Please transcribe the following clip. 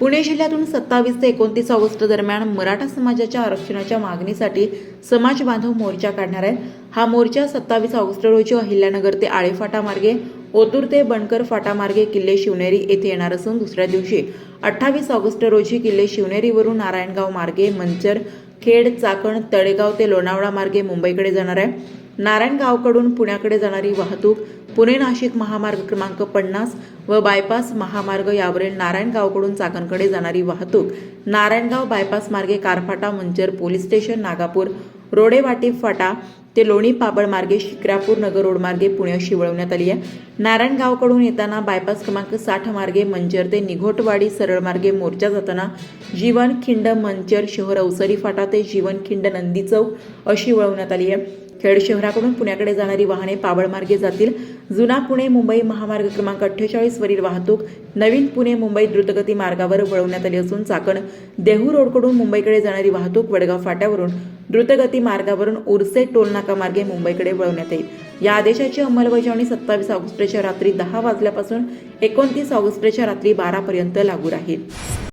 पुणे जिल्ह्यातून सत्तावीस ते एकोणतीस ऑगस्ट दरम्यान मराठा समाजाच्या आरक्षणाच्या मागणीसाठी समाज बांधव मोर्चा काढणार आहे हा मोर्चा सत्तावीस ऑगस्ट रोजी अहिल्यानगर ते आळेफाटा मार्गे ओतूर ते बनकर फाटा मार्गे किल्ले शिवनेरी येथे येणार असून दुसऱ्या दिवशी अठ्ठावीस ऑगस्ट रोजी किल्ले शिवनेरीवरून नारायणगाव मार्गे मंचर खेड चाकण तळेगाव ते लोणावळा मार्गे मुंबईकडे जाणार आहे. नारायणगावकडून पुण्याकडे जाणारी वाहतूक पुणे नाशिक महामार्ग क्रमांक पन्नास व बायपास महामार्ग यावरील नारायणगावकडून चाकणकडे जाणारी वाहतूक नारायणगाव बायपास मार्गे कारफाटा मंचर पोलीस स्टेशन नागापूर रोडेवाटी फाटा ते लोणी पाबळ मार्गे शिक्रापूर नगर रोड मार्गे पुणे अशी वळवण्यात आली आहे. नारायणगावकडून येताना बायपास क्रमांक साठ मार्गे मंचर ते निघोटवाडी सरळ मार्गे मोर्चा जाताना जीवन खिंड मंचर शहर अवसरी फाटा ते जीवन खिंड नंदी चौक अशी वळवण्यात आली आहे. खेड शहराकडून पुण्याकडे जाणारी वाहने पाबळ मार्गे जातील. जुना पुणे मुंबई महामार्ग क्रमांक अठ्ठेचाळीस वरील वाहतूक नवीन पुणे मुंबई द्रुतगती मार्गावर वळवण्यात आली असून चाकण देहू रोडकडून मुंबईकडे जाणारी वाहतूक वडगाव फाट्यावरून द्रुतगती मार्गावरून उर्से टोलनाका मार्गे मुंबईकडे वळवण्यात येईल. या आदेशाची अंमलबजावणी सत्तावीस ऑगस्टच्या रात्री दहा वाजल्यापासून एकोणतीस ऑगस्टच्या रात्री बारापर्यंत लागू राहील.